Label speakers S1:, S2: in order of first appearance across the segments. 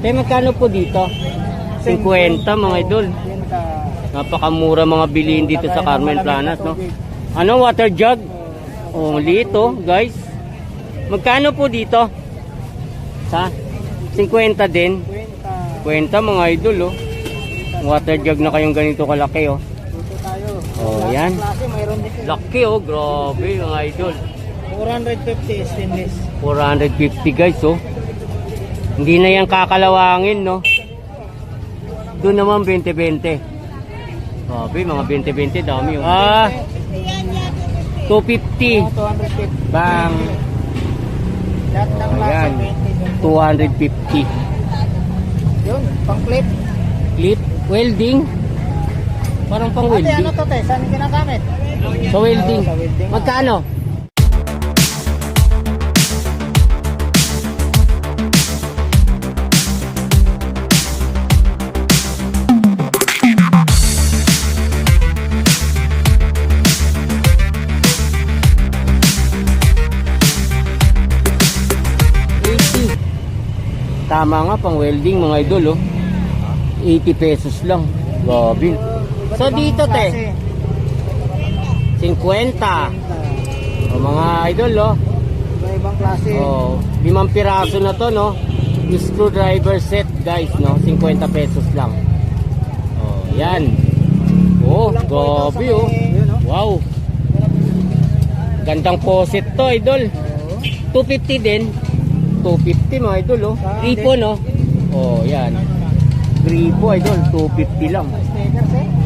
S1: Te, magkano po dito? 50 mga idol. Napakamura mga bilihin dito sa Carmen Planas, no? Ano, water jug? Oh, lito, guys. Magkano po dito? Sa 50 din. 50 mga idol, oh. Water jug na kayong ganito kalaki, oh. Oh, yan. Laki, oh. Grabe, mga idol.
S2: 450 stainless.
S1: 450 guys, oh. Hindi na yan kakalawangin, no? Doon naman 20-20. Grabe, mga 20-20, dami, oh. Ah, 250.
S2: 250.
S1: Bang.
S2: Lahat ng klase,
S1: yan.
S2: 20.
S1: 250.
S2: Yun, pang clip.
S1: Clip, welding. Parang pang
S2: Ate,
S1: welding.
S2: ano to, te? Saan yung ginagamit?
S1: Sa welding.
S2: Sa welding.
S1: Magkano? Tama nga pang welding mga idol oh. 80 pesos lang. Grabe. So dito te,
S2: klase.
S1: 50. O mga idol, oh.
S2: Iba-ibang klase.
S1: Oh, limang piraso na to, no? Screwdriver set, guys, no? 50 pesos lang. Oh, yan. Oh, grabe, oh. Wow. Gandang posit to, idol.
S2: Oo.
S1: 250 din. 250, mga idol, oh.
S2: Saan
S1: Gripo, no? Oh, yan. Gripo, idol. 250 lang.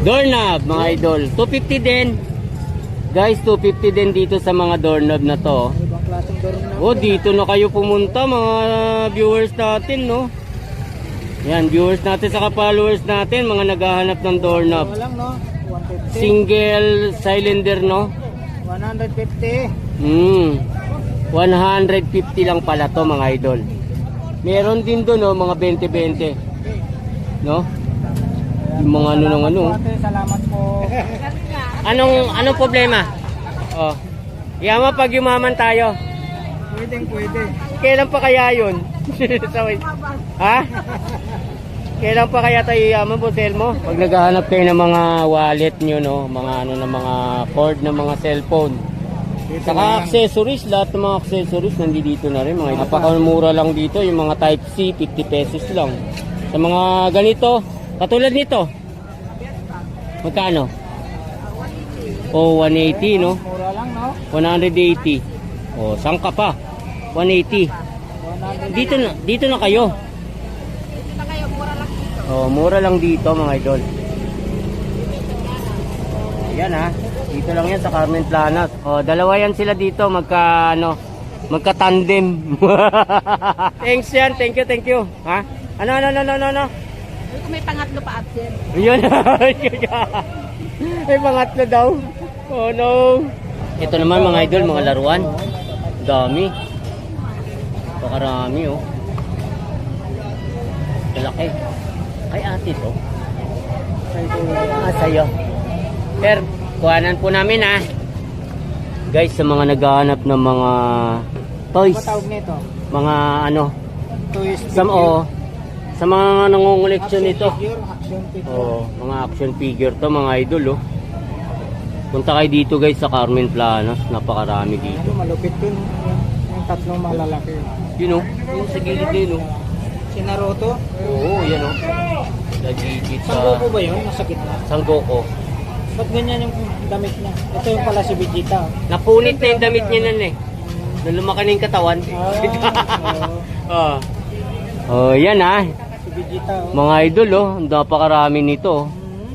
S1: Doorknob, mga idol. 250 din. Guys, 250 din dito sa mga doorknob na to. oh.
S2: Na.
S1: Oh, dito na kayo pumunta mga viewers natin, no? Yan, viewers natin sa followers natin, mga naghahanap ng doorknob.
S2: Wala lang, no? 150.
S1: Single cylinder, no?
S2: 150.
S1: Hmm. 150 lang pala to, mga idol. Meron din doon, no, mga 20-20. No? Yung mga ano ng ano.
S2: Salamat po.
S1: Anong anong problema? Oh. Yama pag yumaman tayo.
S2: Pwedeng pwede.
S1: Kailan pa kaya yun? Sorry. ha? Kailan pa kaya tayo yaman po, mo? Pag naghahanap kayo ng mga wallet nyo, no? Mga ano ng mga cord ng mga cellphone. Saka accessories, lahat ng mga accessories nandito na rin. Mga napakamura lang dito, yung mga type C, 50 pesos lang. Sa mga ganito, katulad nito. Magkano? Oh, 180, no?
S2: Mura lang, no?
S1: 180. Oh, saan ka pa? 180.
S2: 100.
S1: Dito na, dito na kayo. Oh, mura lang dito mga idol. Yan ha. Dito lang yan sa Carmen Planas. Oh, dalawa yan sila dito magka ano, magka tandem. Thanks yan. Thank you, thank you. Ha? Ano ano ano ano ano?
S3: May pangatlo pa absent.
S1: Yun. May pangatlo daw. Oh no. Ito naman mga idol, mga laruan. Dami. Pakarami oh. Kalaki. Ay ate to. Ah, sa'yo. Sir, kuhanan po namin ha. Guys, sa mga naghahanap ng mga toys,
S2: Ano tawag nito?
S1: mga ano,
S2: Toys.
S1: sa, oh, sa mga nangunguleksyon nito.
S2: Figure, action figure.
S1: Oh, mga action figure to mga idol oh. Punta kayo dito guys sa Carmen Planas, napakarami dito.
S2: Ano, malupit yun. Yung, tatlong malalaki.
S1: Yun oh, yung sa gilid din oh.
S2: Si Naruto.
S1: Oo, yan oh. Nagigit sa
S2: Sangoku ba yun? Nasa gitna.
S1: Sanggoko.
S2: Ba't ganyan yung damit niya? Ito yung pala si Vegeta.
S1: Napunit na yung damit niya nun eh. Nung lumaki na yung katawan.
S2: Ah,
S1: oh. oh, yan ah.
S2: si Vegeta. Oh.
S1: Mga idol oh, ang napakarami nito. oh.
S2: Hmm.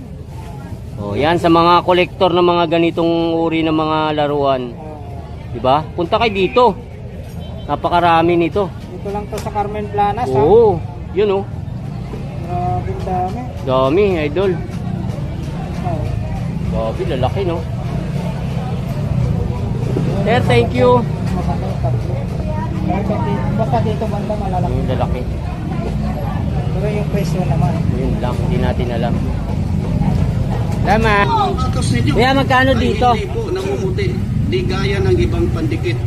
S1: Oh, yan sa mga kolektor ng mga ganitong uri ng mga laruan.
S2: Ah,
S1: 'Di ba? Punta kayo dito. Napakarami nito.
S2: dito lang to sa Carmen Planas. ha?
S1: Oo, yun oh.
S2: Grabe dami.
S1: Dami, idol.
S2: Oh.
S1: Grabe, lalaki, no? Sir, thank you.
S2: Basta dito, banda malalaki.
S1: Yung lalaki.
S2: Pero yung presyo naman.
S1: Yun lang, hindi natin alam. Tama. Kaya magkano dito?
S4: Ay, hindi po namumuti. Di gaya ng ibang pandikit.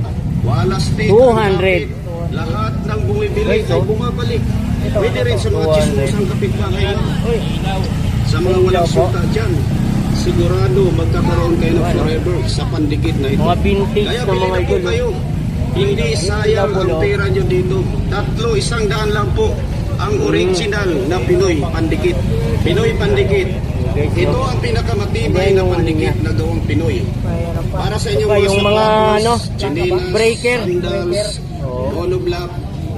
S4: Wala stick.
S1: 200.
S4: Lahat ng bumibili ay
S1: oh.
S4: bumabalik. Pwede rin sa mga
S1: 200.
S4: chismosang kapitbahay Sa mga walang suta dyan, sigurado magkakaroon kayo ng forever sa pandikit na ito.
S1: mga vintage
S4: Kaya
S1: na mga idol.
S4: kayo. Hindi sayang ang pera nyo dito. Tatlo, isang daan lang po ang original na Pinoy pandikit. Pinoy pandikit. Ito ang pinakamatibay na
S1: ano
S4: pandikit
S1: niya.
S4: na gawang Pinoy. Para sa inyong mga
S1: mga,
S4: sapatos,
S1: ano,
S4: chinelas,
S1: breaker.
S4: sandals, monoblock,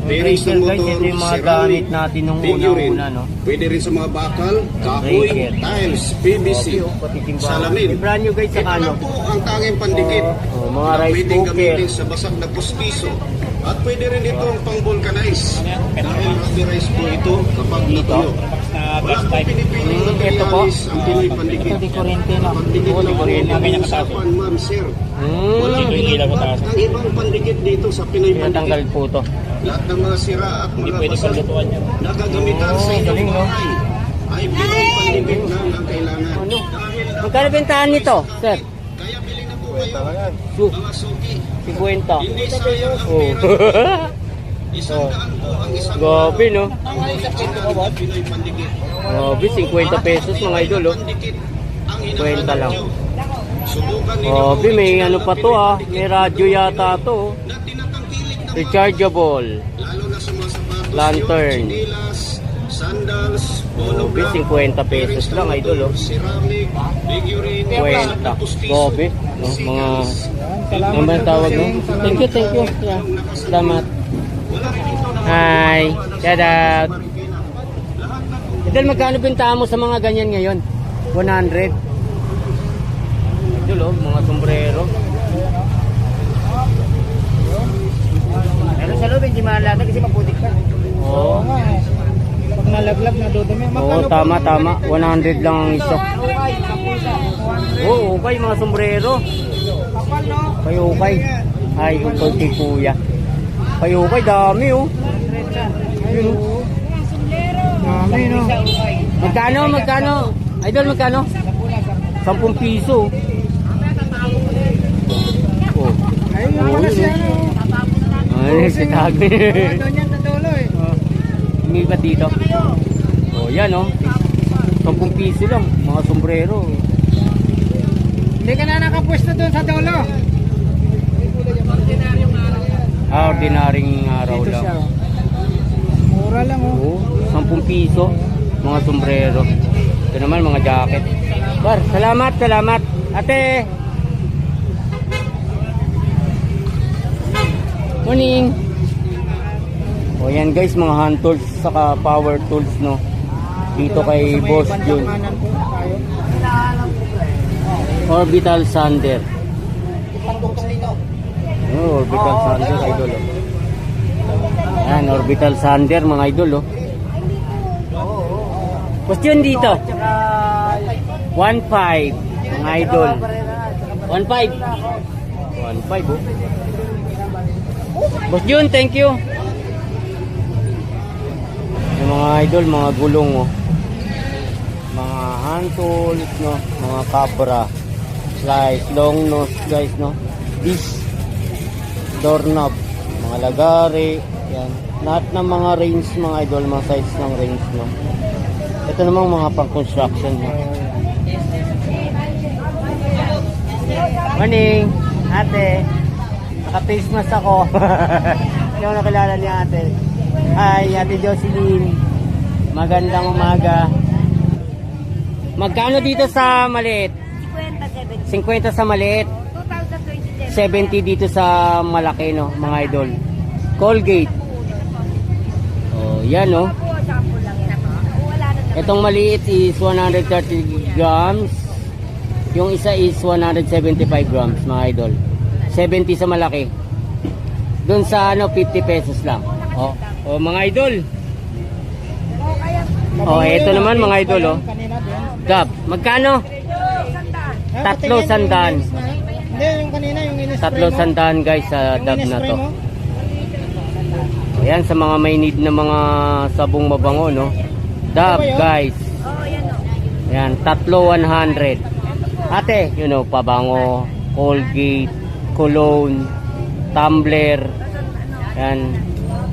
S4: bearings ng
S1: Breaker, guys,
S4: motor,
S1: ito yung mga
S4: ceramic,
S1: gamit natin nung
S4: figurine.
S1: una-una, no?
S4: Pwede rin sa mga bakal, kahoy, tiles, PVC,
S1: oh,
S4: salamin.
S1: May brand new guys sa
S4: Ito
S1: ano.
S4: lang po ang tanging pandikit.
S1: Oh, mga
S4: na
S1: rice
S4: pwedeng
S1: cooker.
S4: gamitin sa basag na pustiso. At pwede rin ito ang pang-vulcanize. Dahil rubberized po ito kapag natuyo. Wala po pinipiling
S1: Mm, ito po.
S4: materialis ang Pinoy pandikit.
S2: Ito di kuryente no.
S4: Pandikit
S1: Oo, di
S4: na ang usapan, ma'am, sir.
S1: Hmm,
S4: Walang pinagpat ang ibang pandikit dito sa Pinoy pandikit.
S1: po to.
S4: Lahat ng mga sira at mga basag na gagamitan sa
S1: Oh,
S4: inyong bahay ay Pinoy pandikit lang ang kailangan.
S1: Ano?
S4: Dahil ang
S1: Magkano bentahan nito, sir?
S4: kaya bili na po kayo mga suki.
S1: 50.
S4: Hindi sayang ang
S1: Oh.
S4: pera. Isang daan po ang isang
S1: Gabi, no?
S4: ang original na Pinoy pandikit.
S1: Grabe, 50 pesos mga idol, oh.
S4: Pandikit ang
S1: 50 lang.
S4: nyo. Subukan ninyo
S1: Grabe,
S4: ang
S1: may ano pa to ah. May radyo yata to. oh.
S4: na
S1: Rechargeable. Lantern.
S4: sandals, polo black,
S1: 50 pesos lang,
S4: ng
S1: idol, oh.
S4: ceramic, figurine,
S1: 50.
S4: pustiso,
S1: Grabe, no? Mga... Ano ba tawag no? Thank you, thank you. Yeah. Salamat. Hi. Shout out. Idol, magkano bentahan mo sa mga ganyan ngayon? 100. Idol, oh, mga sombrero.
S2: Pero sa loob hindi malata kasi maputik pa.
S1: Oo.
S2: Oo nga eh. Pag nalaglag na dudumi.
S1: Oo, tama, tama. 100 lang ang isa. Oo, okay, mga sombrero.
S2: Kapal no?
S1: Payukay. Ay, ito kay kuya. Payukay, dami oh. Ayun, oh.
S2: Dami no.
S1: Magkano, magkano? Idol, magkano? 10 piso. Oh.
S2: Ayun wala siya no.
S1: Ay, si Tagli.
S2: Doon yan sa dulo eh.
S1: Hindi ba dito? Oh, yan oh. 10 piso lang, mga sombrero.
S2: Hindi ka na nakapwesto doon sa dulo.
S1: Ah, ordinaryong araw
S2: Dito
S1: lang.
S2: siya. oh. Mura lang oh.
S1: Oo, 10 piso, mga sombrero. Ito naman, mga jacket. Bar, salamat, salamat. Ate! Morning! O yan guys, mga hand tools, saka power tools, no? Dito kay Boss Jun. Orbital Sander. Oh, orbital sander, idol. Oh. Yan, orbital sander, mga idol. Oh. Question dito. 1.5, mga idol. 1.5. 1.5, oh. Boss Jun, thank you. Yung mga idol, mga gulong, oh. Mga hand tools, no? Mga kabra. Slice, long nose, guys, no? This doorknob, mga lagari, yan. Lahat ng mga range, mga idol, mga size ng range, no? Ito namang mga pang-construction, no? Morning, ate. Naka-face mask ako. Hindi ako nakilala ni ate. Hi, ate Jocelyn. Magandang umaga. Magkano dito sa maliit?
S3: 50,
S1: 50 sa maliit.
S3: 2027.
S1: 70 dito sa malaki no, mga idol. Colgate. Oh, yan no. Itong maliit is 130 grams. Yung isa is 175 grams, mga idol. 70 sa malaki. Doon sa ano 50 pesos lang. Oh, oh mga idol. Oh, ito naman mga idol oh. Gab, magkano? Tatlo sandaan.
S2: Hindi, yung kanina yung in-spray
S1: Tatlo sandaan guys sa dab na to. Ayan sa mga may need na mga sabong mabango no. Dab guys.
S3: Oh.
S1: Ayan, tatlo 100. Ate, you know, pabango, Colgate, cologne, tumbler. Ayan.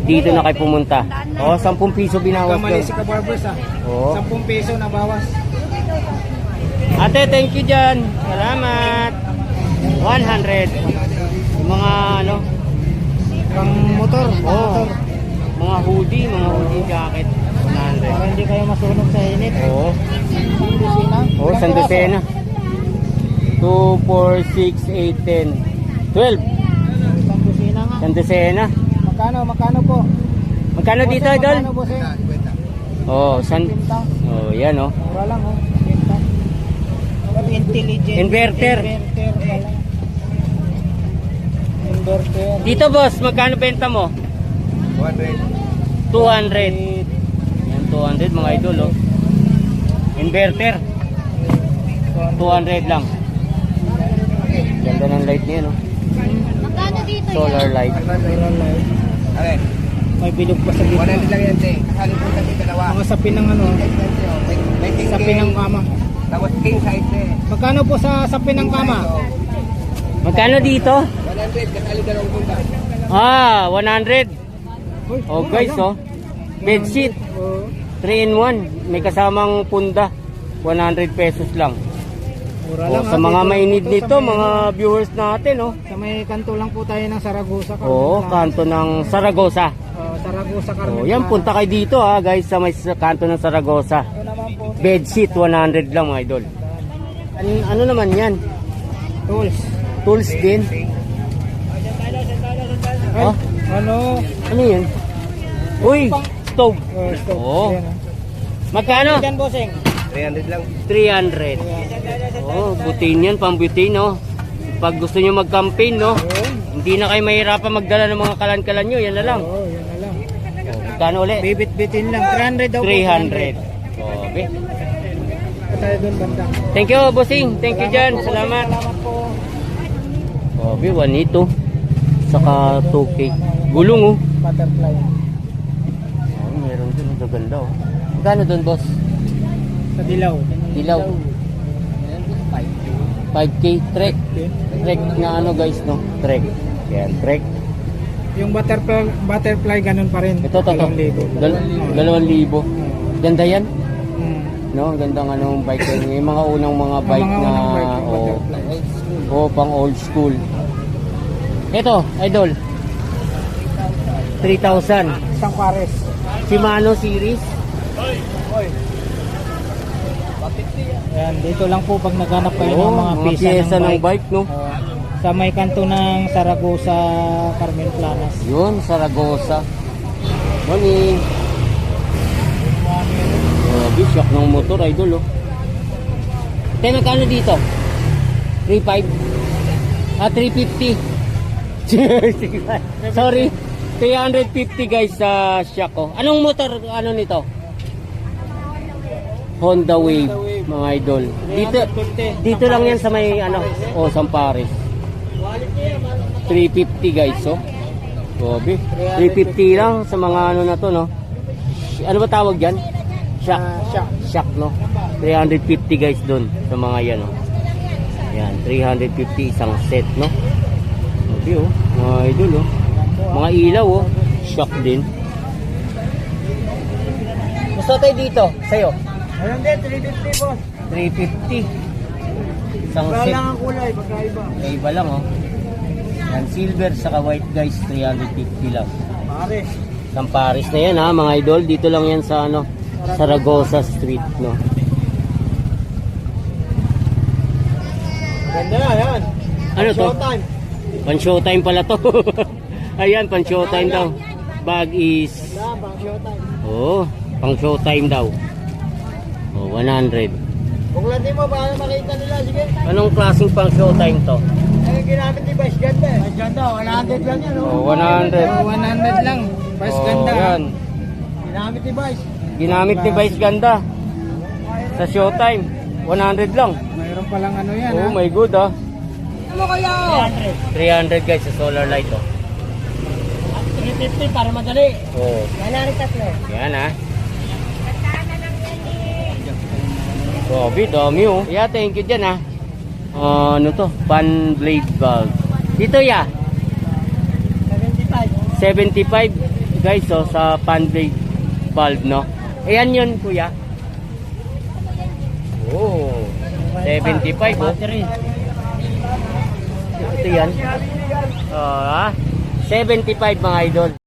S1: dito na kayo pumunta. O, 10 piso binawas
S2: Kamali
S1: doon.
S2: si Kabarbers ah.
S1: Oo.
S2: 10 peso na bawas.
S1: Ate, thank you dyan. Salamat. 100. Yung mga ano,
S2: Pang motor.
S1: Oo.
S2: motor.
S1: mga hoodie, mga hoodie jacket. 100.
S2: Para hindi kayo masunog sa init.
S1: Oo. Oo, oh, San Lucena. 2, 4, 6, 8, 10. 12.
S2: San Kusina nga.
S1: San Lucena.
S2: Magkano, magkano po?
S1: Magkano dito,
S2: Bossing,
S1: Idol?
S2: Magkano, bossing?
S1: Oh, San... Oh, yan oh.
S2: Mura lang oh. Intelligent.
S1: Inverter.
S2: Inverter.
S1: Dito, boss, magkano benta mo? 200. 200. Yan, 200 mga idol, oh. Inverter. 200 lang. Ganda ng light niya, no?
S3: Dito
S1: Solar light.
S2: Meron light.
S5: Alin?
S2: May bilog pa sa gitna.
S5: 100 lang yan, te. Kalimutan yung dalawa.
S2: Mga sapin ng ano,
S5: May, may king
S2: sapin ng kama.
S5: Tapos king size, te.
S2: Magkano po sa sapin ng kama?
S1: Magkano dito?
S5: 100, kasali dalawang punta.
S1: Ah, 100.
S2: Uy,
S1: Oh, guys, oh. Bed sheet.
S2: Oh,
S1: 3 in 1. May kasamang punda. 100 pesos lang.
S2: Mura
S1: Oh,
S2: lang.
S1: sa
S2: ah.
S1: mga mainit
S2: dito
S1: nito,
S2: sa may-
S1: mga viewers natin, oh.
S2: Sa may kanto lang po tayo ng Saragosa. Carmen
S1: Oo,
S2: Plana.
S1: kanto ng Saragosa.
S2: Oh, Saragosa, Carmen
S1: Oh, yan, punta kayo dito ha, guys, sa may sa kanto ng Saragosa.
S2: Ito naman po,
S1: Bed sheet, 100 lang, mga idol. Ano, ano naman yan?
S2: tools.
S1: Tools din?
S2: Ay,
S1: Oh.
S2: ano?
S1: Ano yan? Uy, stove.
S2: Oh, stove. Ah.
S1: Magkano?
S2: Yan, bossing.
S5: 300 lang.
S1: 300. Oh, butin yan, pambutin, no? Pag gusto nyo mag-campaign, no? Hindi na kayo mahirapan magdala ng mga kalan-kalan nyo, yan na lang.
S2: Oo, yan na lang.
S1: Oh, magkano ulit?
S2: Bibit-bitin lang. 300 daw po.
S1: 300. Grabe.
S2: Ito tayo dun banda.
S1: Thank you, bossing. Thank you dyan. Salamat.
S2: Salamat po.
S1: Grabe, 1 ito. Saka 2K. Gulong, oh.
S2: Butterfly.
S1: Oh, meron dun. Ang gaganda, oh. Magkano dun, boss?
S2: Sa dilaw.
S1: Dilaw. 5K. Trek. Trek na ano, guys, no? Trek. Yan, trek.
S2: Yung butterfly, butterfly ganun pa rin.
S1: Ito, to, to.
S2: Dalawang libo.
S1: Libo. Ganda yan.
S2: Hmm.
S1: No, gandang anong bike yan. Yung mga unang mga
S2: Ang
S1: bike
S2: mga
S1: na
S2: bike,
S1: oh, oh, pang old school. Ito, idol. 3,000.
S2: Isang pares.
S1: Shimano series.
S2: Yan, dito lang po pag naghanap kayo
S1: Oo,
S2: ng mga,
S1: mga
S2: pisa
S1: pyesa
S2: ng
S1: ng
S2: bike.
S1: bike, no?
S2: Oo. sa may kanto ng Saragosa, Carmen Planas.
S1: Yun, Saragosa. Morning. Grabe, shock ng motor, idol, oh. Tayo, magkano dito? 3.5? Ah, 350. Sorry. 350 guys sa shock ko. Anong motor, ano nito? Honda Wave, mga idol. Dito,
S2: 350.
S1: dito lang yan sa may, ano, oh, Sampares. 350 guys, oh. Grabe. 350 lang sa mga ano na to, no? Ano ba tawag yan? Shock.
S2: Shock.
S1: Shock, no? 350 guys doon sa mga yan, oh. Yan, 350 isang set, no? Grabe, oh. Mga idol, oh. Mga ilaw, oh. Shock din. Gusto tayo dito, sa'yo.
S2: Din, 350 boss.
S1: 350. Isang set.
S2: lang ang kulay, pagkaiba.
S1: May iba lang, oh. Yan, silver saka white guys, 350 lang.
S2: Pares.
S1: Isang Paris na yan ha, mga idol. Dito lang yan sa ano, Saragosa Street, no.
S2: Ganda yan, yan.
S1: Ano to?
S2: Showtime.
S1: Pan showtime pala to. Ayan, pan showtime daw. Bag is,
S2: Ganda, pang showtime.
S1: oh, pang showtime daw. Oh, 100.
S2: Kung landi mo, para makita nila, sige.
S1: Anong klaseng pang showtime to?
S2: Ay, ginamit ni Vice Ganda eh. Vice Ganda, 100 lang yan.
S1: Oh, 100.
S2: Oh, 100 lang. Vice
S1: Oh,
S2: Ganda.
S1: yan.
S2: Ginamit ni Vice.
S1: Ginamit ni Vice Ganda. Sa showtime. 100 lang.
S2: Mayroon palang ano yan
S1: Oh
S2: ha.
S1: my good ah.
S2: Ano kaya?
S1: 300 guys sa solar light oh.
S2: 350 para madali.
S1: Oh,
S2: Wala rin tatlo.
S1: yan ah. Grabe, dami oh. Yeah, thank you dyan ah. Ah, ano to? Fan blade valve. Dito ya,
S2: 75.
S1: 75. guys oh, sa fan blade valve no. Ayan yun kuya. Oh, 75 oh. Ito yan. Ah, 75 mga idol.